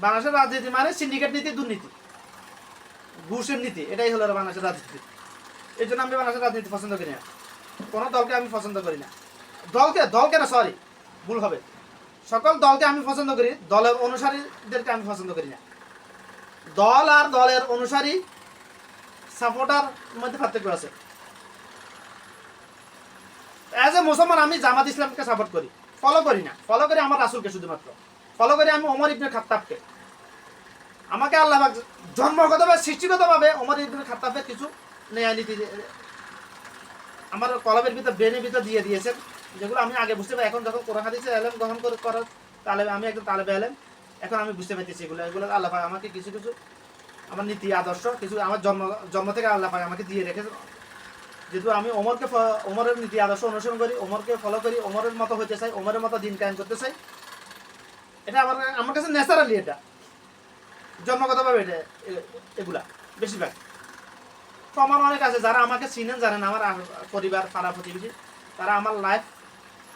বাংলাদেশের রাজনীতি মানে সিন্ডিকেট নীতি, দুর্নীতি। ঘুষের নীতি, এটাই হলো বাংলাদেশের রাজনীতি। এই জন্য আমি বাংলাদেশের রাজনীতি পছন্দ করি না। কোনো দলকে আমি পছন্দ করি না। দলকে দলকে না সরি ভুল হবে। সকল দলকে আমি পছন্দ করি, দলের অনুসারীদেরকে আমি পছন্দ করি না। দল আর দলের অনুসারী সাপোর্টার মধ্যে পার্থক্য আছে। অ্যাজ এ মুসলমান, আমি জামাত ইসলামকে সাপোর্ট করি। ফলো করি না। ফলো করি আমার রাসুলকে শুধুমাত্র। ফলো করি আমি অমর ইবনে খাত্তাবকে। আমাকে আল্লাহ জন্মগতভাবে, সৃষ্টিগতভাবে অমর ইবনে খাত্তাবের কিছু ন্যায় নীতি আমার কলমের ভিতর, ব্রেনের ভিতর দিয়ে দিয়েছেন, যেগুলো আমি আগে বুঝতে পারি। এখন যখন কোরআন হাদিসের এলেম গ্রহণ করে করার তাহলে আমি একজন তালেবে এলেম এখন আমি বুঝতে পারতেছি এগুলো। এগুলো আল্লাহ পাক আমাকে কিছু কিছু আমার নীতি, আদর্শ, কিছু আমার জন্ম জন্ম থেকে আল্লাহ পাক আমাকে দিয়ে রেখেছে। যেহেতু আমি ওমরকে ওমরের নীতি, আদর্শ অনুসরণ করি, ওমরকে ফলো করি, ওমরের মতো হইতে চাই, ওমরের মতো দিন কায়েম করতে চাই এটা আমার আমার কাছে ন্যাচারালি এটা। জন্মগতভাবে এটা এগুলা, বেশিরভাগ। তো আমার অনেক আছে যারা আমাকে চিনেন, জানেন, আমার পরিবার, পাড়া প্রতিবেশী, তারা আমার লাইফ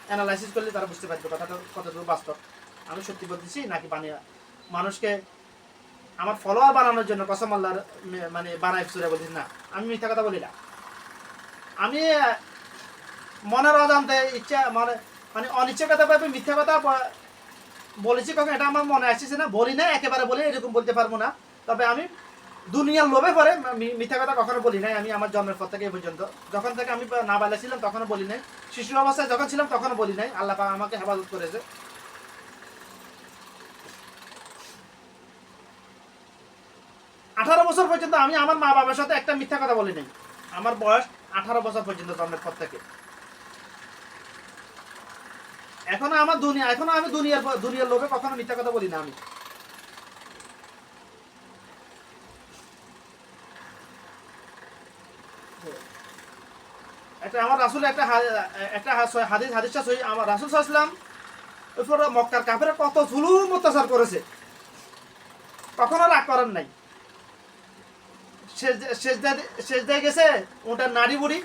অ্যানালাইসিস করলে তারা বুঝতে পারবে কথাটা কতটুকু বাস্তব। আমি সত্যি বলতেছি, নাকি বানিয়ে, মানুষকে আমার ফলোয়ার বানানোর জন্য কসম আল্লাহর মানে বানাই সুরে বলছি না, আমি মিথ্যা কথা বলি না। আমি মনের অজান্তে ইচ্ছা মানে মানে অনিচ্ছাকতা ভাবে মিথ্যা কথা বলেছি কখন, এটা আমার মনে আসছে না, বলি না একেবারে বলে এরকম বলতে পারব না। তবে আমি দুনিয়ার লোভে পরে মিথ্যা কথা কখনো বলি নাই, আমি আমার জন্মের পর থেকে এই পর্যন্ত। যখন থেকে আমি না বালা ছিলাম, তখনও বলি নাই। শিশু অবস্থায় যখন ছিলাম, তখনও বলি নাই। আল্লাহ আমাকে হেফাজত করেছে। আঠারো বছর পর্যন্ত আমি আমার মা বাবার সাথে একটা মিথ্যা কথা বলি নাই। আমার বয়স আঠারো বছর পর্যন্ত জন্মের পর থেকে। এখনও আমার দুনিয়া এখনও আমি দুনিয়ার দুনিয়ার লোভে কখনো মিথ্যা কথা বলি না আমি। একটা আমার রাসুল একটা একটা হাদিস, হাদিসটা সহি। আমার রাসুল সাল্লাম এরপর মক্কার কাফেরা কত জুলুম অত্যাচার করেছে। কখনো রাগ করেন নাই। শেষদায় গেছে ওটার নাড়ি বুড়ি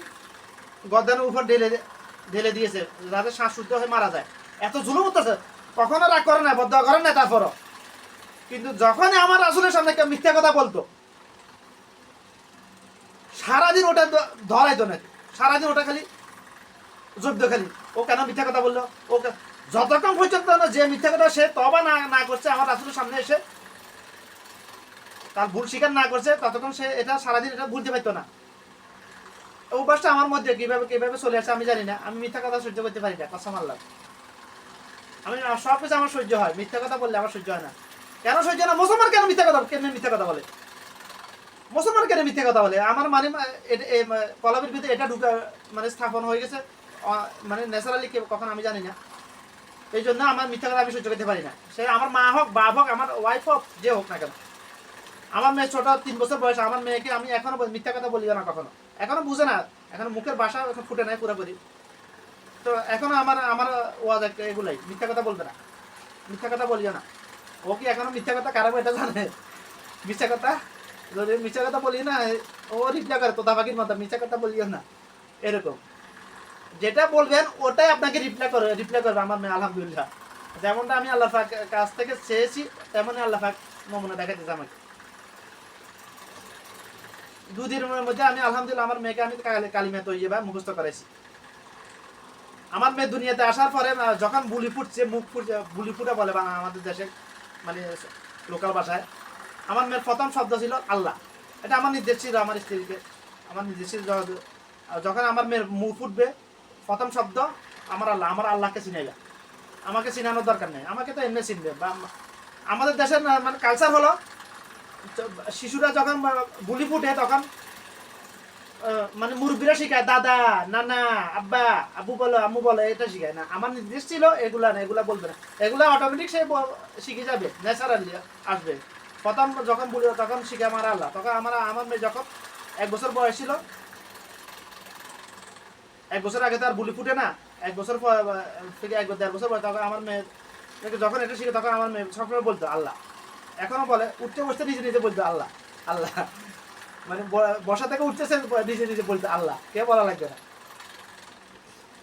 গদ্দানের উপর ঢেলে ঢেলে দিয়েছে, যাতে শ্বাস শুদ্ধ হয়ে মারা যায়। এত জুলুম অত্যাচার কখনো রাগ করে না বদ্ধ করেন না তারপরও। কিন্তু যখনই আমার রাসুলের সামনে কেউ মিথ্যা কথা বলতো, সারাদিন ওটা ধরাইতো না। সারাদিন ওটা খালি জব্দ খালি। ও কেন মিথ্যা কথা বলল? ও যতক্ষণ পর্যন্ত যে মিথ্যা কথা সে তবা না না করছে, আমার রাসুলের সামনে এসে তার ভুল স্বীকার না করছে, ততক্ষণ সে এটা সারাদিন এটা ভুলতে পারতো না। অভ্যাসটা আমার মধ্যে কীভাবে কীভাবে চলে আসে আমি জানি না। আমি মিথ্যা কথা সহ্য করতে পারি না কসম আল্লাহ আমি সব কিছু আমার সহ্য হয়। মিথ্যা কথা বললে আমার সহ্য হয় না। কেন সহ্য হয় না? মুসলমান কেন মিথ্যা কথা কেন মিথ্যা কথা বলে? মুসলমান কেন মিথ্যা কথা বলে? আমার মানে কলমের ভিতরে এটা ঢুকা মানে স্থাপন হয়ে গেছে। মানে ন্যাচারালি কখন আমি জানি না। এই জন্য আমার মিথ্যা কথা আমি সহ্য করতে পারি না। সে আমার মা হোক, বাপ হোক, আমার ওয়াইফ হোক, যে হোক না কেন। আমার মেয়ে ছোট, তিন বছর বয়স, আমার মেয়েকে আমি এখনও মিথ্যা কথা বলিও না কখনো। এখনও বুঝে না। এখনও মুখের এখন ফুটে নাই পুরোপুরি। তো এখনও আমার আমার ওয়াজ একটা এগুলাই, মিথ্যা কথা বলবে না। মিথ্যা কথা বলিও না। ও কি এখনও মিথ্যা কথা কারও এটা জানে? মিথ্যা কথা? যদি মিথ্যা কথা বলি না, ও রিপ্লাই করে, তোতা পাখির মতো, মিথ্যা কথা বলিও না। এরকম। যেটা বলবেন, ওটাই আপনাকে রিপ্লাই করে, রিপ্লাই করবে আমার মেয়ে, আলহামদুলিল্লাহ। যেমনটা আমি আল্লাহ পাক কাছ থেকে চেয়েছি, তেমনই আল্লাহ পাক নমুনা দেখাতেছে আমাকে। দুদিনের মধ্যে আমি আলহামদুলিল্লাহ আমার মেয়েকে আমি কালি- কালিমা তৈরি বা মুখস্থ করাইছি। আমার মেয়ে দুনিয়াতে আসার পরে যখন বুলি ফুটছে, মুখ ফুটছে, বুলি ফুটে বলে বাংলা আমাদের দেশে মানে লোকাল ভাষায়, আমার মেয়ের প্রথম শব্দ ছিল আল্লাহ। এটা আমার নির্দেশ ছিল, আমার স্ত্রীকে, আমার নির্দেশ ছিল যখন আমার মেয়ের মুখ ফুটবে, প্রথম শব্দ আমার আল্লাহ, আমার আল্লাহকে চিনাইলা আমাকে চিনানোর দরকার নেই। আমাকে তো এমনি চিনবে। বা আমাদের দেশের মানে কালচার হলো শিশুরা যখন বুলি ফুটে তখন মানে মুরব্বীরা শিখায়, দাদা, নানা, আব্বা, আব্বু বলো, আম্মু বলো, এটা শিখায় না। আমার নির্দেশ ছিল, এগুলা না, এগুলা বলবে না। এগুলা অটোমেটিক সে শিখে যাবে ন্যাচারালি আসবে। প্রথম যখন বলি, তখন শিখে আমার আল্লাহ। তখন আমার আমার মেয়ে যখন এক বছর বয়স ছিল, এক বছর আগে তো আর বুলি ফুটে না, এক বছর থেকে এক দেড় বছর পর তখন আমার মেয়ে যখন এটা শিখে, তখন আমার মেয়ে সবসময় বলতো, আল্লাহ। এখনও বলে, উঠতে বসতে নিজে নিজে বলতো, আল্লাহ আল্লাহ। মানে বসা থেকে উঠতেছে নিজে নিজে বলতো আল্লাহ, কে বলা লাগবে না।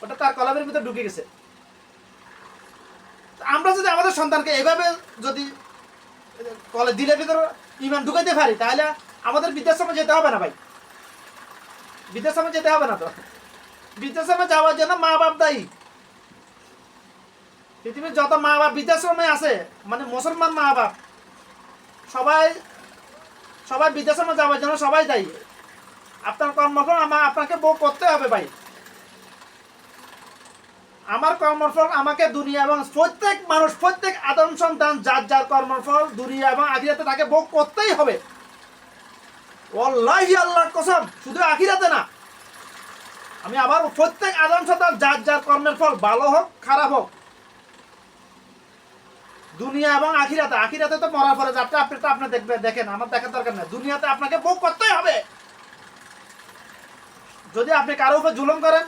ওটা তার কলামের ভিতরে ঢুকে গেছে। আমরা যদি আমাদের সন্তানকে এভাবে যদি কলে দিলে ভিতরে ইমান ঢুকাইতে পারি, তাহলে আমাদের বৃদ্ধাশ্রমে যেতে হবে না ভাই। বৃদ্ধাশ্রমে যেতে হবে না তো। বৃদ্ধাশ্রমে যাওয়ার জন্য মা বাপ দায়ী। পৃথিবীর যত মা বাপ বৃদ্ধাশ্রমে আছে মানে মুসলমান মা বাপ সবাই সবাই বৃদ্ধাশ্রমে যাওয়ার জন্য সবাই দায়ী। আপনার কর্মফল আমার আপনাকে বউ করতে হবে ভাই। আমার কর্মফল আমাকে দুনিয়া এবং প্রত্যেক মানুষ, প্রত্যেক আদম সন্তান, যার যার কর্মফল দুনিয়া এবং আখিরাতে তাকে ভোগ করতেই হবে। ওল্লাহি আল্লাহর কসম, শুধু আখিরাতে না। আমি আবার প্রত্যেক আদম সন্তান, যার যার কর্মের ফল ভালো হোক, খারাপ হোক দুনিয়া এবং আখিরাতে আখিরাতে তো মরার পরে যাত্রা, আপনি তো আপনি দেখবেন, দেখেন, আমার দেখার দরকার নেই। দুনিয়াতে আপনাকে ভোগ করতেই হবে। যদি আপনি কারও উপর জুলুম করেন,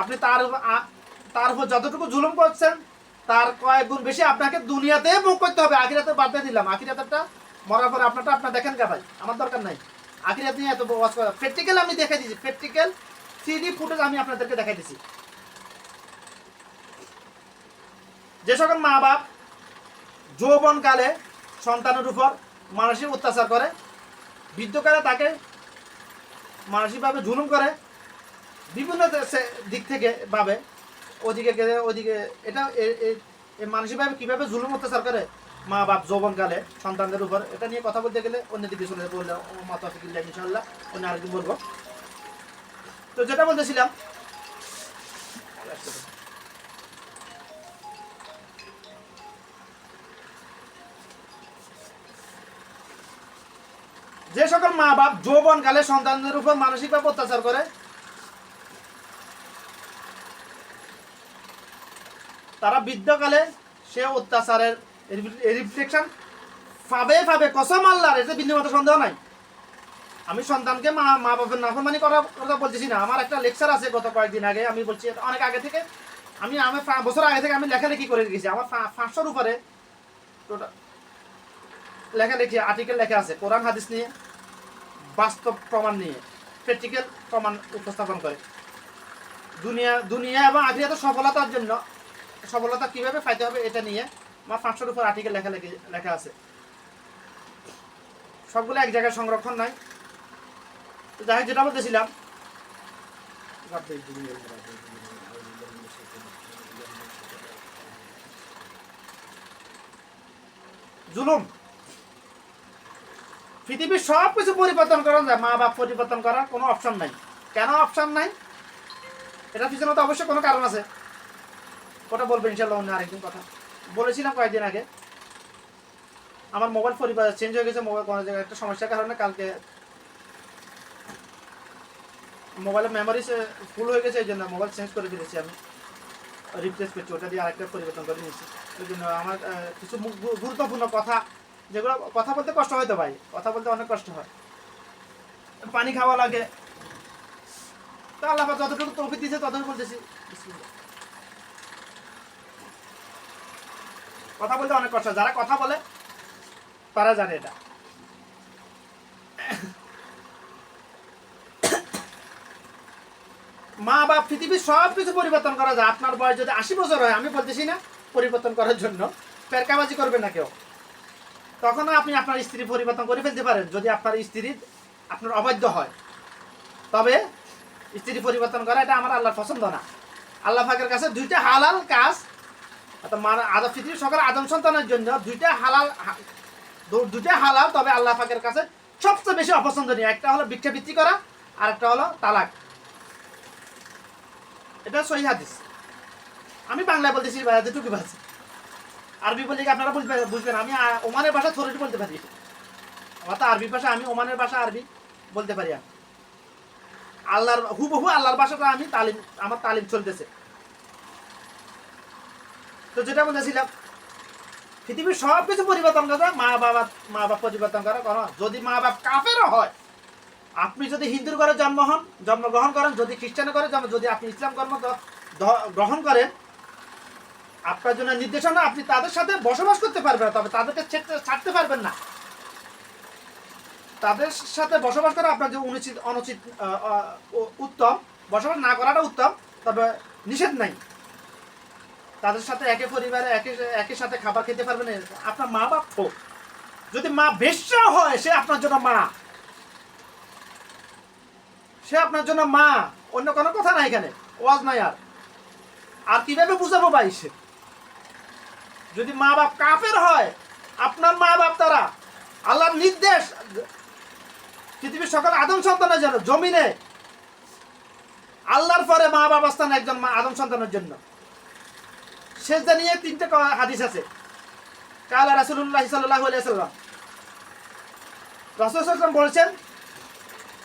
আপনি তার তার উপর যতটুকু জুলুম করছেন, তার কয়েক গুণ বেশি আপনাকে দুনিয়াতে ভোগ করতে হবে। আখিরাতে বাদ দিয়ে দিলাম। আখিরাতেরটা মরার পরে আপনারটা আপনার দেখেন কে ভাই, আমার দরকার নাই। আখিরাত নিয়ে এত প্র্যাকটিক্যাল আমি দেখাই দিয়েছি। প্র্যাকটিক্যাল থ্রি ফুটেজ আমি আপনাদেরকে দেখাই দিয়েছি। যে সকল মা বাপ যৌবনকালে সন্তানের উপর মানসিক অত্যাচার করে, বৃদ্ধকালে তাকে মানসিকভাবে জুলুম করে, বিভিন্ন দিক থেকে ভাবে, ওদিকে গেলে ওদিকে, এটা মানসিকভাবে কীভাবে জুলুম অত্যাচার করে মা বাপ যৌবনকালে সন্তানদের উপর, এটা নিয়ে কথা বলতে গেলে অন্যদিকে চলে বললে মাতা ফিকিল্লা ইনশাল্লাহ অন্য আরেকদিন বলব। তো যেটা বলতেছিলাম যে সকল মা বাপ যৌবনকালে সন্তানদের উপর মানসিকভাবে অত্যাচার করে, তারা বৃদ্ধকালে সে অত্যাচারের রিফ্লেকশন পাবে পাবে কসম আল্লাহর, এতে বিন্দুমাত্র সন্দেহ নাই। আমি সন্তানকে মা মা বাপের নাফরমানি করার কথা বলতেছি না। আমার একটা লেকচার আছে গত কয়েকদিন আগে, আমি বলছি অনেক আগে থেকে। আমি আমি বছর আগে থেকে আমি লেখালেখি করে গেছি আমার পাঁচশোর উপরে টোটাল লেখালেখি আর্টিকেল লেখা আছে, কোরআন, হাদিস নিয়ে। বাস্তব প্রমাণ নিয়ে প্র্যাকটিক্যাল প্রমাণ উপস্থাপন করে। দুনিয়া দুনিয়া এবং আখিরাতে সফলতার জন্য, সফলতা কীভাবে পাইতে হবে এটা নিয়ে আমার পাঁচশোর উপর আর্টিকেল লেখা লেখে আছে। সবগুলো এক জায়গায় সংরক্ষণ নাই যাই যেটা বলতেছিলাম, জুলুম। পৃথিবীর সব কিছু পরিবর্তন করা যায় মা বাপ পরিবর্তন করার কোনো অপশন নাই। কেন অপশন নাই? এটার পিছনে তো অবশ্যই কোনো কারণ আছে। ওটা বলব ইনশাল্লাহ অন্য আরেকদিন কথা। বলেছিলাম কয়েকদিন আগে, আমার মোবাইল পরিবার চেঞ্জ হয়ে গেছে মোবাইল কোনো জায়গায় একটা সমস্যার কারণে কালকে মোবাইলের মেমোরি ফুল হয়ে গেছে, এই জন্য মোবাইল চেঞ্জ করে দিয়েছি আমি। রিপ্লেস করছি, ওটা দিয়ে আরেকটা পরিবর্তন করে নিয়েছি। ওই জন্য আমার কিছু গুরুত্বপূর্ণ কথা যেগুলো কথা বলতে কষ্ট হয় তো ভাই, কথা বলতে অনেক কষ্ট হয়। পানি খাওয়া লাগে। তো আল্লাহ যতটুকু তৌফিক দিয়েছে ততটুকু বলতেছি। কথা বলতে অনেক কষ্ট। যারা কথা বলে, তারা জানে এটা। মা বাপ, পৃথিবীর সব কিছু পরিবর্তন করা যায় আপনার বয়স যদি আশি বছর হয়, আমি বলতেছি না পরিবর্তন করার জন্য পেরকাবাজি করবেন না কেউ। তখন আপনি আপনার স্ত্রী পরিবর্তন করে ফেলতে পারেন যদি আপনার স্ত্রী আপনার অবাধ্য হয়। তবে স্ত্রী পরিবর্তন করা এটা আমার আল্লাহর পছন্দ না। আল্লাহ ফাঁকের কাছে দুইটা হালাল কাজ, অর্থাৎ মানে আদম পৃথিবীর সকল আদম সন্তানের জন্য দুইটা হালাল দুইটা হালাল, তবে আল্লাহ পাকের কাছে সবচেয়ে বেশি অপছন্দনীয়। একটা হলো ভিক্ষাবৃত্তি করা আর একটা হলো তালাক। এটা সহি হাদিস। আমি বাংলায় বলতেছি যেটুকু ভাষা আরবি বললে আপনারা বুঝবেন বুঝবেন? আমি ওমানের ভাষা থরুটি বলতে পারি। আমার আরবি ভাষা, আমি ওমানের ভাষা আরবি বলতে পারি আমি আল্লাহর, হুবহু আল্লাহর ভাষাটা আমি তালিম, আমার তালিম চলতেছে। তো যেটা বলতেছিলাম, পৃথিবীর সব কিছু পরিবর্তন করা মা বাবা মা বাপ পরিবর্তন করা করো যদি মা বাপ কাফেরও হয়, আপনি যদি হিন্দুর ঘরে জন্ম হন, জন্মগ্রহণ করেন, যদি খ্রিস্টানের ঘরে জন্ম, যদি আপনি ইসলাম দ- গ্রহণ করেন আপনার জন্য নির্দেশনা আপনি তাদের সাথে বসবাস করতে পারবেন না, তবে তাদেরকে ছাড়তে পারবেন না। তাদের সাথে বসবাস করা আপনার যে অনুচিত অনুচিত উত্তম। বসবাস না করাটা উত্তম তবে নিষেধ নাই। তাদের সাথে একে পরিবারে একে একই সাথে খাবার খেতে পারবেন আপনার মা বাপ হোক যদি মা বেশ্যা হয় সে আপনার জন্য মা। সে আপনার জন্য মা। অন্য কোনো কথা নাই এখানে। ওয়াজ নাই আর। আর কীভাবে বুঝাবো ভাই সে? যদি মা বাপ কাফের হয়, আপনার মা বাপ তারা আল্লাহর নির্দেশ, পৃথিবীর সকল আদম সন্তানের জন্য, জমিনে আল্লাহর পরে মা বাবা স্থান একজন মা আদম সন্তানের জন্য। সেজদা নিয়ে তিনটে হাদিস আছে। কালা রাসুল্লাহ সাল্লাহ সাল্লাম রসুলাম বলছেন,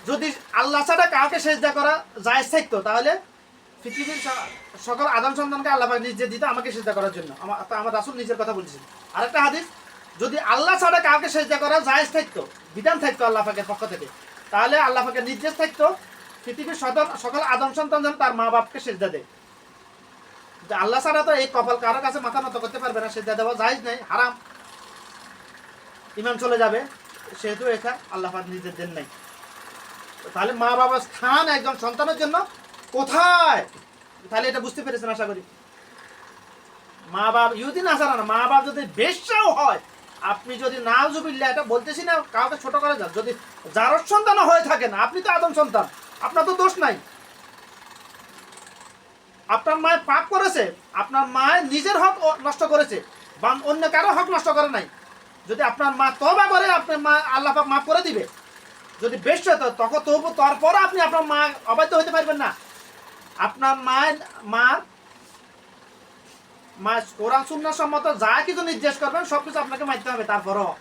যদি আল্লাহ ছাড়া কাউকে সেজদা করা যায় থাকতো, তাহলে পৃথিবীর সকল আদম সন্তানকে আল্লাহ নিজে দিত আমাকে সেজদা করার জন্য। আমার আমার রাসুল নিজের কথা বলছেন। আরেকটা হাদিস, যদি আল্লাহ ছাড়া কাউকে সেজদা করা জায়েজ থাকতো, বিধান থাকতো আল্লাহ পাকের পক্ষ থেকে, তাহলে আল্লাহ পাকের নির্দেশ থাকতো পৃথিবীর সদন সকল আদম সন্তান যেন তার মা বাপকে সেজদা দেয়। আল্লাহ ছাড়া তো এই কপাল কারও কাছে মাথা নত করতে পারবে না, সেজদা দেওয়া জায়েজ নেই, হারাম। ইমান চলে যাবে, সেহেতু এটা আল্লাহ নিজের দেন নাই। তাহলে মা বাবার স্থান একজন সন্তানের জন্য কোথায়? তাহলে এটা বুঝতে পেরেছেন আশা করি। মা বাপ আসারা না মা বাপ যদি বেশাও হয়, আপনি যদি না জুবিল্লা এটা বলতেছি না, কাউকে ছোট করে যান যদি যার সন্তান হয়ে থাকেন, আপনি তো আদম সন্তান, আপনার তো দোষ নাই। আপনার মায়ের পাপ করেছে, আপনার মায়ের নিজের হক নষ্ট করেছে, বা অন্য কারও হক নষ্ট করে নাই। যদি আপনার মা তবা করে, আপনার মা আল্লাহ পাক মাফ করে দিবে। যদি বেশ তখন তবু তারপর আপনি আপনার মা অবাধ্য হতে পারবেন না। আপনার মায়ের মা মা কোরআন সুন্নার সম্মত যা কিছু নির্দেশ করবেন সব কিছু আপনাকে মানতে হবে, তারপরও।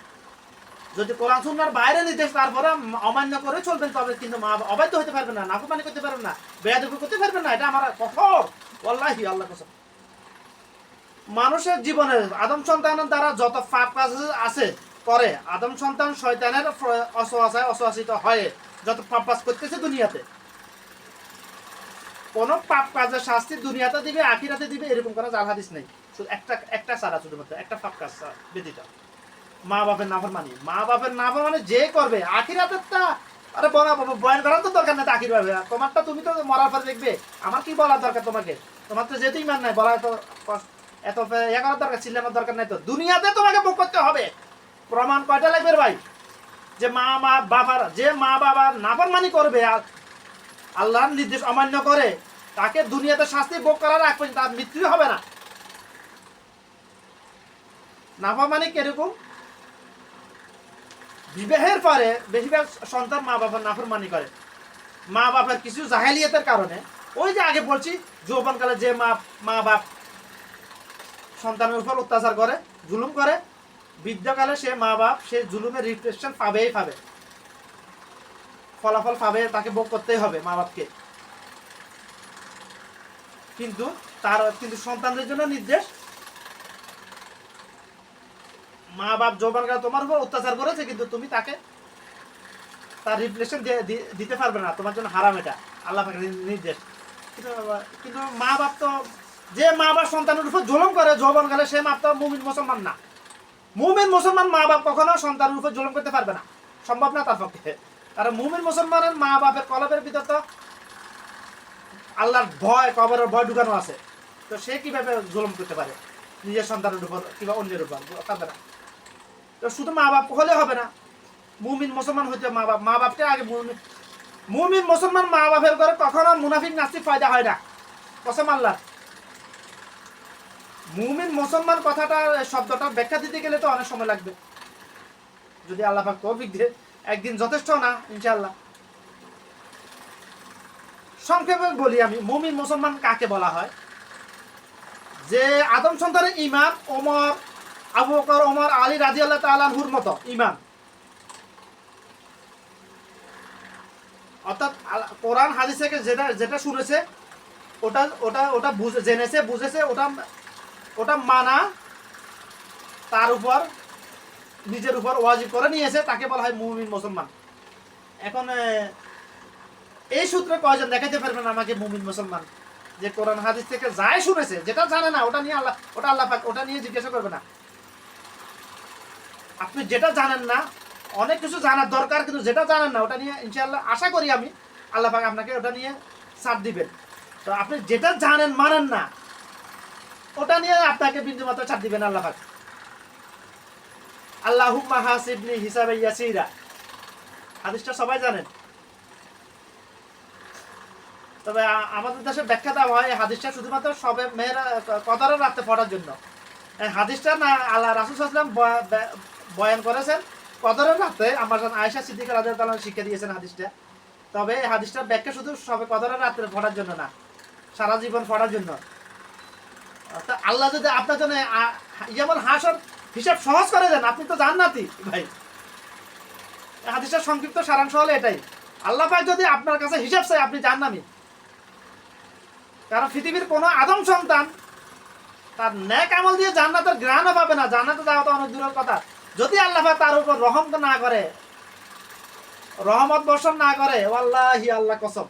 যদি কোরআন সুন্নার বাইরে নির্দেশ, তারপরে অমান্য করে চলবেন, তবে কিন্তু মা অবাধ্য হতে পারবেন না, নাফরমানি করতে পারবেন না, বেয়াদবি করতে পারবেন না, এটা আমার কঠোর ওয়াল্লাহি আল্লাহ কসম। মানুষের জীবনে আদম সন্তানের দ্বারা যত পাপ কাজ আছে, করে। আদম সন্তান শয়তানের অসহায় অসহাসিত হয়ে যত পাপ কাজ করতেছে দুনিয়াতে। কোন পাপ কাজের শাস্তি দুনিয়াতে দিবে, আখিরাতে দিবে, এরকম কোনো জাল হাদিস নেই। একটা একটা সারা শুধুমাত্র, একটা পাপ কাজ ব্যতীত। মা বাপের নাফরমানি। মা বাপের নাফরমানি যে করবে আখিরাতেরটা আরে বলা বাবা, বয়ান করার তো দরকার নেই আখির ভাবে তোমারটা তুমি তো মরার পরে দেখবে। আমার কি বলার দরকার তোমাকে? তোমার তো যেহেতু ইমান নাই বলা তো এত ইয়ে করার দরকার, চিল্লানোর দরকার নাই তো। দুনিয়াতে তোমাকে ভোগ করতে হবে। প্রমাণ কয়টা লাগবে ভাই? যে মা মা, বাবার যে মা, বাবার নাফরমানি করবে, আর আল্লাহর নির্দেশ অমান্য করে, তাকে দুনিয়াতে শাস্তি ভোগ করার আগ পর্যন্ত তার মৃত্যু হবে না। নাফরমানি কীরকম? বিবাহের পরে বেশিরভাগ সন্তান মা বাবার নাফরমানি করে। মা বাবার কিছু জাহেলিয়াতের কারণে। ওই যে আগে বলছি, যৌবনকালে যে মা মা বাপ সন্তানের উপর অত্যাচার করে, জুলুম করে, বৃদ্ধকালে সে মা বাপ সে জুলুমের রিফ্লেকশন পাবেই পাবে। ফলাফল পাবে, তাকে ভোগ করতেই হবে মা বাপকে কিন্তু তার, কিন্তু সন্তানদের জন্য নির্দেশ মা বাপ যৌবনকালে তোমার উপর অত্যাচার করেছে, কিন্তু তুমি তাকে তার রিফ্লেকশন দিতে পারবে না। তোমার জন্য হারাম এটা। আল্লাহ নির্দেশ। কিন্তু মা বাপ তো, যে মা বাপ সন্তানের উপর জুলুম করে যৌবনকালে সে মা তো মুমিন মুসলমান না। মুমিন মুসলমান মা বাপ কখনো সন্তানের উপর জুলুম করতে পারবে না। সম্ভব না তার পক্ষে। কারণ মুমিন মুসলমানের মা বাপের কলবের ভিতর তো আল্লাহর ভয়, কবরের ভয় ঢুকানো আছে। তো সে কীভাবে জুলুম করতে পারে? নিজের সন্তানের উপর কিংবা অন্যের উপর পারবে না তো শুধু মা বাপ হলে হবে না, মুমিন মুসলমান হইতে মা বাপ মা বাপকে আগে মুমিন মুসলমান মা বাপের করে কখনো মুনাফিক, নাস্তিক ফায়দা হয় না। কসম আল্লাহ মুমিন মুসলমান কথাটা শব্দটা ব্যাখ্যা দিতে গেলে তো অনেক সময় লাগবে। যদি আল্লাহ তৌফিক দিয়ে একদিন যথেষ্ট না, ইনশাআল্লাহ। সংক্ষেপে বলি আমি, মুমিন মুসলমান কাকে বলা হয়? যে আদম সন্তানের ইমান ওমর, আবু বকর, ওমর, আলী রাজি আল্লাহ তালাহুর মতো ইমান অর্থাৎ কোরআন হাদিস থেকে যেটা যেটা শুনেছে, ওটা ওটা ওটা বুঝে, জেনেছে, বুঝেছে, ওটা ওটা মানা, তার উপর নিজের উপর ওয়াজিব করে নিয়েছে, তাকে বলা হয় মুমিন মুসলমান। এখন এই সূত্রে কয়জন দেখাতে পারবেন আমাকে মুমিন মুসলমান? যে কোরআন হাদিস থেকে যাই শুনেছে, যেটা জানে না, ওটা নিয়ে আল্লাহ, ওটা আল্লাহ পাক, ওটা নিয়ে জিজ্ঞাসা করবে না। আপনি যেটা জানেন না, অনেক কিছু জানার দরকার, কিন্তু যেটা জানেন না, ওটা নিয়ে ইনশাআল্লাহ আশা করি আমি আল্লাহ পাক আপনাকে ওটা নিয়ে ছাড় দিবেন। তো আপনি যেটা জানেন, মানেন না, ওটা নিয়ে আপনাকে বিন্দু মাত্র ছাড় দিবেন আল্লাহ পাক। আল্লাহুম্মা হাসিবনি হিসাবে ইয়াসিরা। হাদিসটা সবাই জানেন। তবে আমাদের দেশে ব্যাখ্যা দেওয়া হয় হাদিসটা শুধুমাত্র সবে মেয়েরা, কদরের রাতে পড়ার জন্য। হাদিসটা না, আল্লাহ রাসুল সাল্লাম বয়ান করেছেন, কদরের রাতে আমার আয়েশা সিদ্দিকা রাজা তালা শিক্ষা দিয়েছেন হাদিসটা। তবে এই হাদিসটার ব্যাখ্যা শুধু সবে কদরের রাতে পড়ার জন্য না, সারা জীবন পড়ার জন্য। আল্লাহ যদি আপনার জন্য যেমন হাসর হিসাব সহজ করে দেন, আপনি তো জান্নাতি। ভাই এই হাদিসটার সংক্ষিপ্ত সারাংশ হলো এটাই। আল্লাহ পাক যদি আপনার কাছে হিসাব চাই আপনি জান্নামি কারণ পৃথিবীর কোনো আদম সন্তান তার ন্যাক আমল দিয়ে জান্নাতের গ্রহণও পাবে না। জান্নাতে যাওয়া তো অনেক দূরের কথা। যদি আল্লাহ পাক তার উপর রহম না করে, রহমত বর্ষণ না করে আল্লাহি আল্লাহ কসম।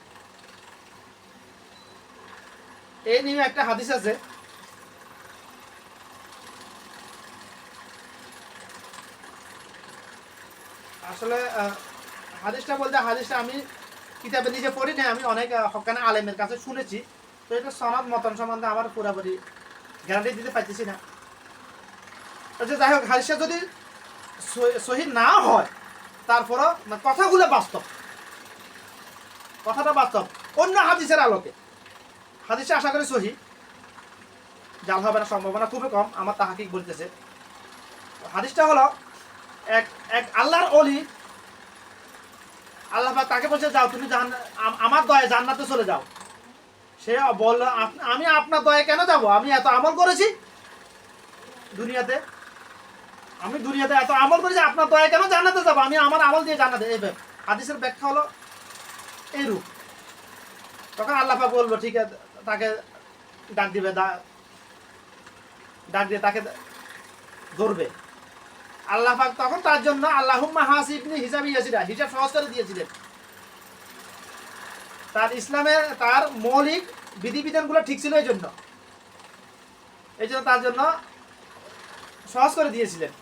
এই নিয়ে একটা হাদিস আছে। আসলে হাদিসটা বলতে, হাদিসটা আমি কিতাবে নিজে পড়ি না আমি অনেক হকানে আলেমের কাছে শুনেছি। তো এটা সনদ মতন সম্বন্ধে আমার পুরাপুরি গ্যারান্টি দিতে পারতেছি না। যাই হোক, হাদিসটা যদি সহি- না হয়, তারপরও কথাগুলো বাস্তব। কথাটা বাস্তব। অন্য হাদিসের আলোকে। হাদিসে আশা করি সহি। জাল হবে না, সম্ভাবনা খুবই কম, আমার তাহাকিক বলতেছে। হাদিসটা হলো এক এক আল্লাহর অলি আল্লাহ তাকে বলছে, যাও, তুমি আমার দয়ে জান্নাতে চলে যাও। সে "আপ- আমি আপনার দয়ে কেন যাব? আমি এত আমল করেছি দুনিয়াতে। আমি দুনিয়াতে এত আমল করেছি, আপনার দয়ে কেন জান্নাতে যাব? আমি আমার আমল দিয়ে জান্নাতে এই হাদিসের ব্যাখ্যা হলো এইরূপ। তখন আল্লাহ বলব ঠিক আছে, তাকে ডাক দিবে ডাক দিয়ে তাকে ধরবে। আল্লাহ পাক তখন তার জন্য আল্লাহুম্মা হাসিবনি হিসাব ইয়াসিরা হিসাব সহজ করে দিয়েছিলেন। তার ইসলামের তার মৌলিক বিধিবিধানগুলো ঠিক ছিল এই জন্য। এই জন্য তার জন্য সহজ করে দিয়েছিলেন।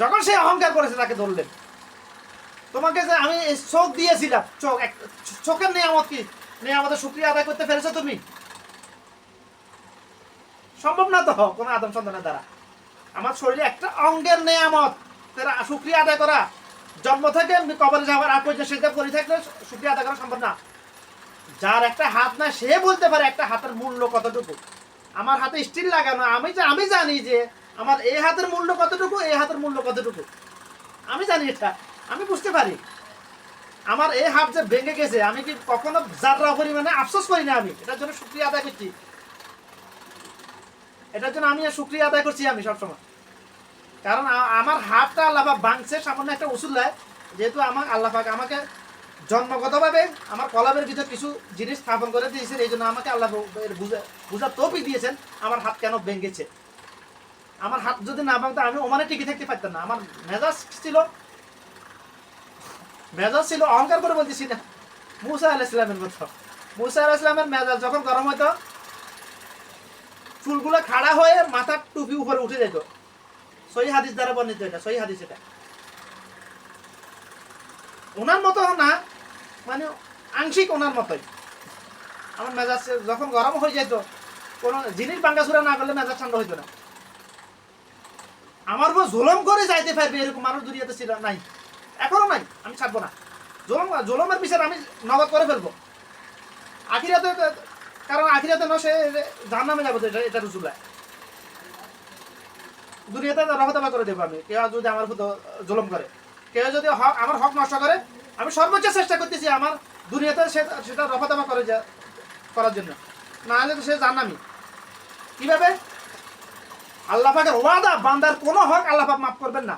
যখন সে অহংকার করেছে, তাকে ধরলেন। তোমাকে যে আমি চোখ দিয়েছিলাম, চোখ চোখের নিয়ামত কি? নিয়ামতের শুক্রিয়া আদায় করতে পেরেছ তুমি? সম্ভব না তো, কোনো আদম সন্তানের দ্বারা। আমার শরীরে একটা অঙ্গের নেয়ামত। তারা শুক্রিয়া আদায় করা। জন্ম থেকে কবরে যাওয়ার আগ পর্যন্ত সেটা করে থাকলে শুক্রিয়া আদায় করা সম্ভব না। যার একটা হাত না সে বলতে পারে একটা হাতের মূল্য কতটুকু। আমার হাতে স্টিল লাগানো, আমি যে আমি জানি যে আমার এই হাতের মূল্য কতটুকু এই হাতের মূল্য কতটুকু। আমি জানি এটা, আমি বুঝতে পারি। আমার এই হাত যে ভেঙে গেছে, আমি কি কখনো যাত্রা পরিমাণে আফসোস করি না আমি। এটার জন্য শুক্রিয়া আদায় করছি। এটার জন্য আমি শুক্রিয়া আদায় করছি আমি সবসময়। কারণ আমার হাতটা আল্লাহাক ভাঙছে, সামান্য একটা ওষুধ যেহেতু আমার আল্লাহাক আমাকে জন্মগতভাবে আমার কলাবের ভিতর কিছু জিনিস স্থাপন করে দিয়েছেন, এই জন্য আমাকে আল্লাহ বুঝা বুঝার দিয়েছেন, আমার হাত কেন ভেঙেছে? আমার হাত যদি না ভাঙতো, আমি ওমানে টিকে থাকতে পারতাম না। আমার মেজাজ ছিল মেজাজ ছিল অহংকার করে বলতেছি না। মুসা আলাহ ইসলামের মতো। মুসা আলাহ ইসলামের মেজাজ যখন গরম হতো চুলগুলো খাড়া হয়ে মাথার টুপি উপরে উঠে যেত সহি হাদিস দ্বারা বর্ণিত এটা, সহি হাদিস এটা। ওনার মতো না মানে আংশিক ওনার মতোই। আমার মেজাজ যখন গরম হয়ে যেত কোনো জিনিস বাঙ্গাসুরা না করলে মেজাজ ঠান্ডা হইতো না। আমার উপর জুলম করে যাইতে পারবে এরকম মানুষ দুনিয়াতে ছিল, নাই। এখনও নাই, আমি ছাড়বো না। জুলম, জুলমের বিচার আমি নগদ করে ফেলব। আখিরাতে কারণ আখিরাতে ন সে জান নামে যাব এটা এটা রসুলায় দুনিয়াতে রহতাবা করে দেবো আমি। কেউ যদি আমার উপর জুলম করে, কেউ যদি হক আমার হক নষ্ট করে, আমি সর্বোচ্চ চেষ্টা করতেছি আমার দুনিয়াতে সেটা রফাতামা করে করার জন্য। না হলে তো সে জানামি কীভাবে? আল্লাহ পাকের ওয়াদা, বান্দার কোনো হক আল্লাহ পাক মাফ করবেন না।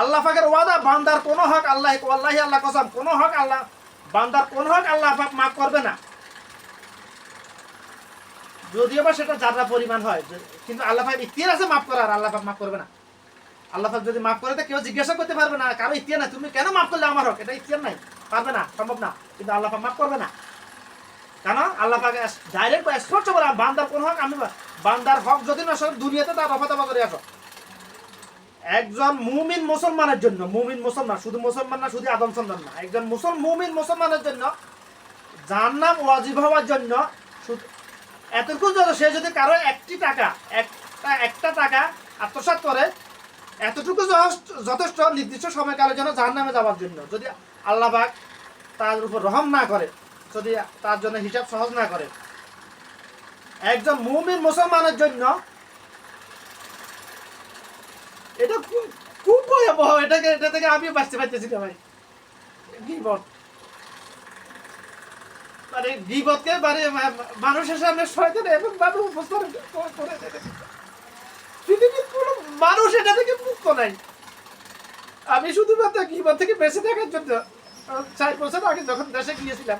আল্লাহ পাকের ওয়াদা, বান্দার কোনো হক আল্লাহ আল্লাহি আল্লাহ কসম, কোনো হক আল্লাহ বান্দার কোন হক আল্লাহ পাক মাফ করবে না। যদিও বা সেটা যাত্রা পরিমাণ হয় কিন্তু আল্লাহ পাক আছে মাফ করার, আল্লাহ মাফ করবে না। আল্লাহ পাক যদি মাফ করে তো কেউ জিজ্ঞাসা করতে পারবে না, কারও ইতিহার নাই, তুমি কেন মাফ করলে আমার হোক? এটা ইতিহার নাই, পারবে না, সম্ভব না, কিন্তু আল্লাহ মাফ করবে না। কেন? আল্লাহ পাক ডাইরেক্ট স্পষ্ট বলে, বান্দার কোন হক আমি বান্দার হক যদি না সব দুনিয়াতে তার রফা করে আসো। একজন মুমিন মুসলমানের জন্য, মুমিন মুসলমান, শুধু মুসলমান না, শুধু আদম সন্তান না, একজন মুসল মুমিন মুসলমানের জন্য জান্নাম ওয়াজিব হওয়ার জন্য এতটুকু যেন সে যদি কারও একটি টাকা একটা একটা টাকা আত্মসাৎ করে, এতটুকু যথেষ্ট- নির্দিষ্ট সময়কালের জন্য জাহান নামে যাওয়ার জন্য, যদি আল্লাহবাক তার উপর রহম না করে, যদি তার জন্য হিসাব সহজ না করে, একজন মুমিন মুসলমানের জন্য এটা খুব খুব ভয়াবহ। এটাকে এটা থেকে আমি বাঁচতে পারতেছি না ভাই। গিবত মানে গিবতকে মানে মানুষের সামনে শয়তান এবং ভাবে উপস্থাপন করে- দেবে। পৃথিবীর কোনো মানুষ এটা থেকে মুক্ত নাই। আমি শুধুমাত্র গিবত থেকে বেঁচে থাকার জন্য চার বছর আগে যখন দেশে গিয়েছিলাম,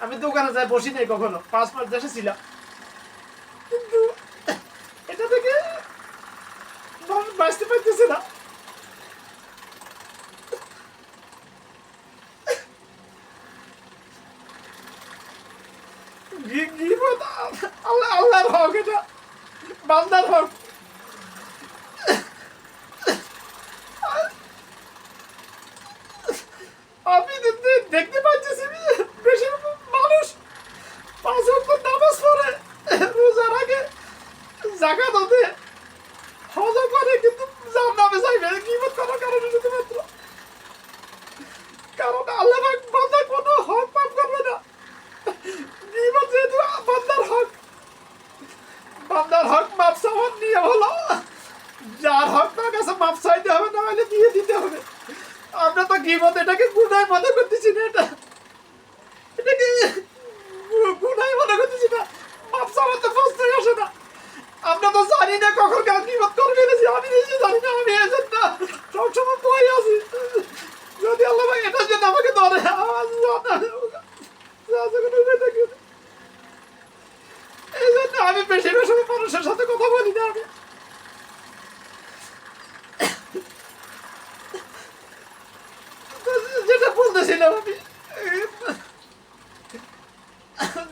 আমি দোকানে যাই বসি নাই কখনো, পাঁচ মাস দেশে ছিলাম। কিন্তু এটা থেকে বাঁচতে পারতেছে না। গিবত আল্লাহ, আল্লাহর হক, এটা বান্দার হক। আমি দেখতে- পাচ্ছি বেশি মানুষ। পাঁচ নামাজ পড়ে, রোজার আগে জাকাত ওঠে হজ করে, কিন্তু যার নামে যাইবে। গিবত করার কারণে শুধুমাত্র কারণ আল্লাহ পাক বান্দার কোনো হক পাপ করবে না গিবত যেহেতু বান্দার হক বান্দার হক মাপ চাওয়ার নিয়ম হলো যার হক তার কাছে মাপ চাইতে হবে না হলে দিয়ে দিতে হবে আমরা তো গিবত এটাকে গুনায় মনে করতেছি না এটা এটাকে গু- গুনায় মনে করতেছি না মাপ চাওয়ার তো প্রশ্নই আসে না আমরা তো জানি না কখন কার গিবত করে ফেলেছি আমি নিজে জানি না আমি এই জন্য সবসময় ভয় আছি যদি আল্লাহ ভাই এটার জন্য আমাকে ধরে আমার জানা যখন উঠে থাকি এই জন্য আমি বেশিরভাগ সময় মানুষের সাথে কথা বলি না আমি যেটা বলতেছিলাম আমি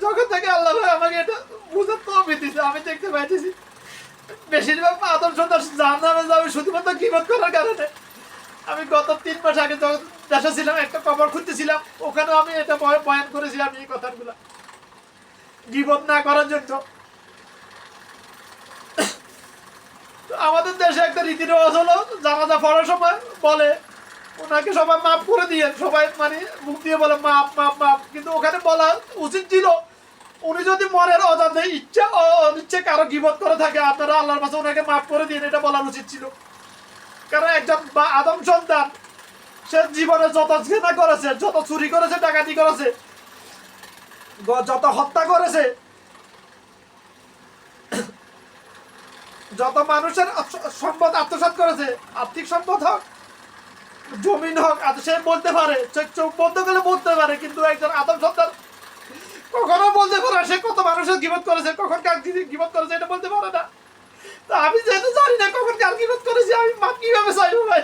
যখন থেকে আল্লাহ ভাই আমাকে এটা বুঝার আমি দেখতে পাইতেছি। বেশিরভাগ আদম সন্তান জানানো যাবে শুধুমাত্র কিমত করার কারণে। আমি গত তিন মাস আগে যখন দেশে ছিলাম, একটা কবর খুঁজতেছিলাম, ওখানেও আমি এটা বয়ান করেছিলাম এই কথাগুলো। গিবত না করার জন্য। আমাদের দেশে একটা রীতি রেওয়াজ হলো, জানাজা পড়ার সময় বলে, ওনাকে সবাই মাফ করে দিয়ে, সবাই মানে মুখ দিয়ে বলে মাপ মাপ মাপ কিন্তু ওখানে বলা উচিত ছিল উনি যদি মনের অজান্তে ইচ্ছা অনিচ্ছে কারও গিবত করে থাকে, আপনারা আল্লাহর কাছে ওনাকে মাফ করে দিন, এটা বলা উচিত ছিল। কারণ একজন বা আদম সন্তান, সে জীবনে যত ঘৃণা করেছে, যত চুরি করেছে, ডাকাতি করেছে যত হত্যা করেছে, যত মানুষের সম্পদ আত্মসাৎ করেছে, আর্থিক সম্পদ হোক, জমিন হোক সে বলতে পারে চোখ বন্ধ করলে বলতে পারে, কিন্তু একজন আদম সন্তান কখনো বলতে পারে সে কত মানুষের গিবত করেছে, কখন কার গিবত করেছে এটা বলতে পারে না। তা আমি যেহেতু জানি না কখন কার গিবত করেছি, আমি মাপ কীভাবে চাইব ভাই?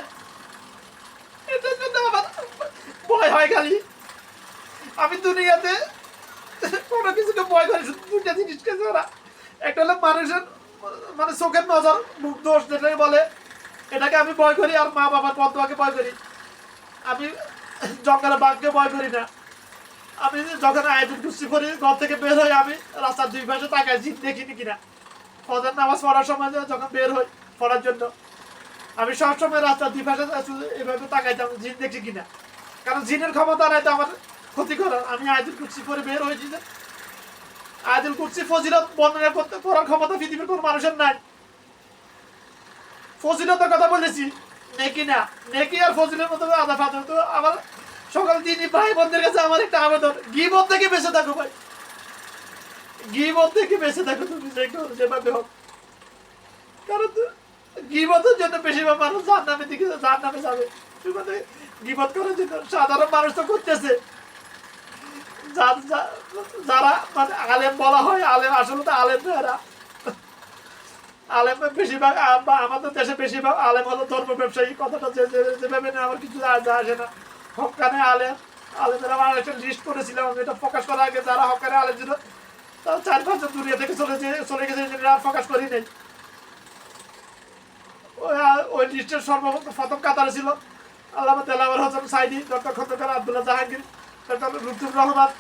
এটার জন্য আমার ভয় হয় খালি। আমি দুনিয়াতে কোনো কিছুকে ভয় করি দুইটা জিনিসকে ছাড়া একটা হলো মানুষের মানে চোখের নজর, মুখ দোষ যেটাকে বলে, এটাকে আমি ভয় করি আর মা বাবার পদ্মাকে ভয় করি। আমি জঙ্গলে বাঘকে ভয় করি না। আমি যখন আয়োজন কুস্তি করি ঘর থেকে বের হই আমি, রাস্তার দুই পাশে তাকাই জিত দেখিনি কিনা। ফজর নামাজ পড়ার সময় যখন বের হই পড়ার জন্য, আমি সবসময় রাস্তার দুই পাশে এভাবে তাকাইতাম জিন দেখি কিনা। কারণ জিনের ক্ষমতা নাই তো আমার ক্ষতি করার। আমি আয়োজন কুস্তি করে বের হয়েছি যে। আয়োজন কুস্তি ফজিলত বর্ণনা করতে করার ক্ষমতা পৃথিবীর কোনো মানুষের নাই। ফজিলতের কথা বলেছি, নেকি না। নেকি আর ফজিলের মতো আদা ফাদা তো আমার সকাল দিনই ভাই বোনদের কাছে আমার একটা আবেদন। গিবত থেকে বেঁচে থাকো ভাই। গিবত থেকে বেঁচে থাকো তুমি যেভাবে হোক। কারণ তো গিবতের জন্য বেশিরভাগ মানুষ যার নামে দিকে যার নামে যাবে। গিবত করার জন্য সাধারণ মানুষ তো করতেছে। যারা মানে আলেম বলা হয়, আলেম আসলে তো আলেম না এরা। আলেম বেশিরভাগ আমাদের দেশে বেশিরভাগ আলেম হলো ধর্ম ব্যবসায়ী কথাটা যেভাবে আমার কিছু আসে না। হকানে আলেম আলেমের আমার একটা লিস্ট করেছিলাম আমি এটা প্রকাশ করার আগে যারা হকানে আলেম ছিল, তারা চার পাঁচজন দুনিয়া থেকে চলে চলে গেছে আর প্রকাশ করি নাই। ওই লিস্টের সর্বপ্রথম কাতারে ছিল আল্লাহ তেলাবার হোসেন সাইদি ডক্টর খন্দকার আবদুল্লাহ জাহাঙ্গীর ডক্টর লুৎফুর রহমান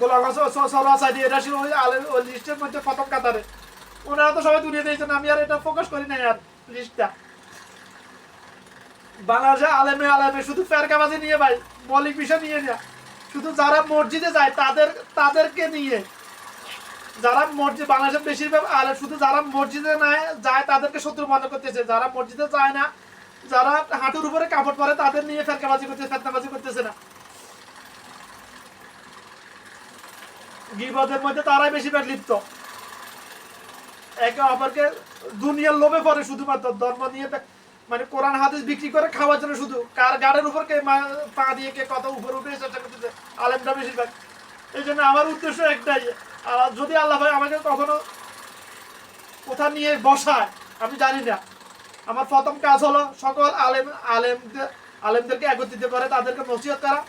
গোলাম সরা সাইদি এটা ছিল ওই আলেম ওই লিস্টের মধ্যে প্রথম কাতারে। ওনারা তো সবাই দুনিয়া দিয়েছেন আমি আর এটা ফোকাস করি না আর লিস্টটা বাংলাদেশে আলেমে আলেমে শুধু ফেরকাবাজি নিয়ে ভাই, মৌলিক বিষয় নিয়ে না শুধু যারা মসজিদে যায়, তাদের, তাদেরকে নিয়ে। যারা মসজিদ বাংলাদেশের বেশিরভাগ আলেম, শুধু যারা মসজিদে না যায় তাদেরকে শত্রু মনে করতেছে। যারা মসজিদে যায় না, যারা হাঁটুর উপরে কাপড় পরে, তাদের নিয়ে ফেরকাবাজি করতেছে ফেরকাবাজি করতেছে না। গিবদের মধ্যে তারাই বেশিরভাগ লিপ্ত। একে অপরকে দুনিয়ার লোভে পড়ে শুধুমাত্র। ধর্ম নিয়ে মানে কোরআন হাদিস বিক্রি করে খাওয়ার জন্য শুধু। কার গাড়ের উপর কে পা দিয়ে কে কত উপর উঠে চেষ্টা করতেছে আলেমটা বেশিরভাগ। এই জন্য আমার উদ্দেশ্য একটাই যদি আল্লাহ ভাই আমাকে কখনো কোথা নিয়ে বসায়, আমি জানি না। আমার প্রথম কাজ হলো সকল আলেম, আলেমদের আলেমদেরকে একত্রিত করে তাদেরকে নসিহত করা,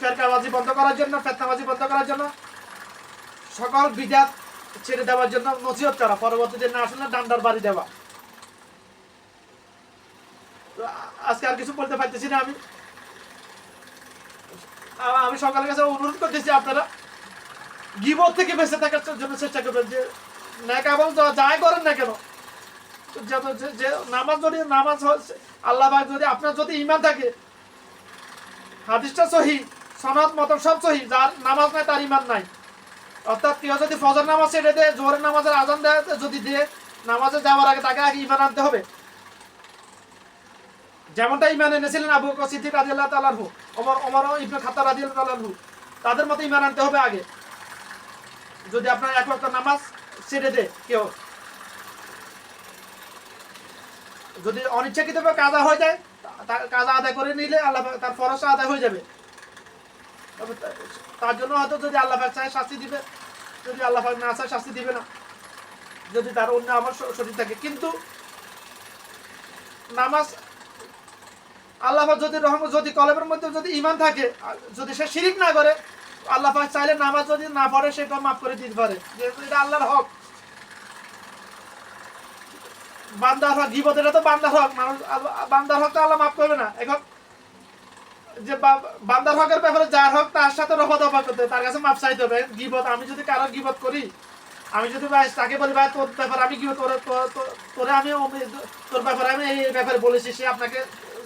ফেরকাবাজি বন্ধ করার জন্য, ফেতনাবাজি বন্ধ করার জন্য, সকল বিজাত ছেড়ে দেওয়ার জন্য নসিহত করা, পরবর্তীতে না আসলে ডান্ডার বাড়ি দেওয়া তো আ- আজকে আর কিছু বলতে পারতেছি না আমি। আমি সকালের কাছে অনুরোধ করতেছি আপনারা গিবত থেকে বেঁচে থাকার জন্য চেষ্টা করবেন যে ন্যাক এবং যাই করেন না কেন যে- নামাজ যদি নামাজ আল্লাহ যদি আপনার যদি ইমান থাকে, হাদিসটা সহি, সনদ মতন সব সহি, যার নামাজ নাই, তার ইমান নাই। অর্থাৎ কেউ যদি ফজর নামাজ ছেড়ে দেয় জোরের নামাজের আজান দেয়, যদি দিয়ে, নামাজে যাওয়ার আগে তাকে আগে ইমান আনতে হবে। যেমনটা ইমান এনেছিলেন আবু বকর সিদ্দিক রাদিয়াল্লাহু তাআলা আনহু, ওমর ইবনে রাদিয়াল্লাহু তাআলা আনহু, তাদের মতো ইমান আনতে হবে আগে। যদি আপনার এক ওয়াক্ত নামাজ ছেড়ে দেয় কেউ। যদি অনিচ্ছাকৃতভাবে কাজা হয়ে যায় কাজা আদায় করে নিলে আল্লাহ তার ফরসা আদায় হয়ে যাবে। তার জন্য হয়তো যদি আল্লাহ চায় শাস্তি দিবে, যদি আল্লাহ না চায় শাস্তি দিবে না। যদি তার অন্য আমার শরীর থাকে। কিন্তু নামাজ আল্লাহ যদি রহম যদি কলমের মধ্যে যদি ইমান থাকে যদি সে শিরিক না করে, আল্লাহ চাইলে নামাজ যদি না পড়ে সেটা মাফ করে দিতে পারে। যেহেতু এটা আল্লাহর হক। বান্দার হক, গিবত, এটা তো বান্দার হক। মানুষ বান্দার হক তো আল্লাহ মাফ করবে না। এখন যে বান্দার হকের ব্যাপারে যার হক, তার সাথে রফা দফা করতে তার কাছে মাপ চাইতে হবে। গিবত, আমি যদি কারোর গিবত করি, আমি যদি ভাই, তাকে বলি, ভাই, তোর ব্যাপারে আমি গিবত, তোরে তোরে আমি তোর ব্যাপারে আমি এই ব্যাপারে বলেছি, সে আপনাকে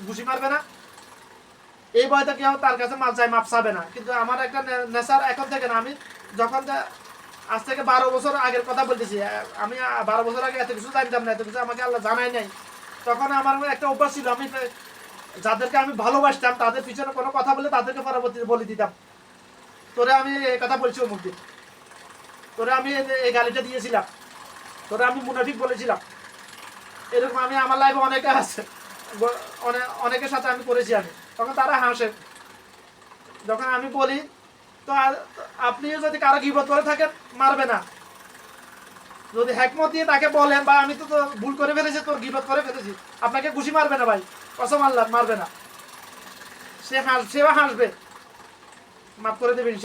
ঘুষি মারবে না। এই বয়তে কেউ তার কাছে মাপ চাই মাপ চাবে না। কিন্তু আমার একটা নেশার এখন থেকে না, আমি যখন আজ থেকে বারো বছর আগের কথা বলতেছি আমি বারো বছর আগে এত কিছু জানতাম না, এত কিছু আমাকে আল্লাহ জানাই নাই। তখন আমার একটা অভ্যাস ছিল, আমি যাদেরকে আমি ভালোবাসতাম, তাদের পিছনে কোনো কথা বলে তাদেরকে পরবর্তী বলে দিতাম। তোরে আমি এই কথা বলছি অমুক দিন। তোরে আমি এই- গালিটা দিয়েছিলাম। তোরে আমি মুনাফিক বলেছিলাম। এরকম আমি আমার লাইফে অনেকে আছে। অনেকের সাথে আমি করেছি আমি। তখন তারা হাসে। যখন আমি বলি, তো আপনিও যদি কারও গিবত করে থাকেন, মারবে না। যদি হ্যাকমত দিয়ে তাকে বলেন, বা আমি তো তো ভুল করে ফেলেছি, তোর গিবত করে ফেলেছি। আপনাকে খুশি মারবে না ভাই। কসম আল্লাহ, মারবে না। সে হাস সেও হাসবে। মাফ করে দেবেন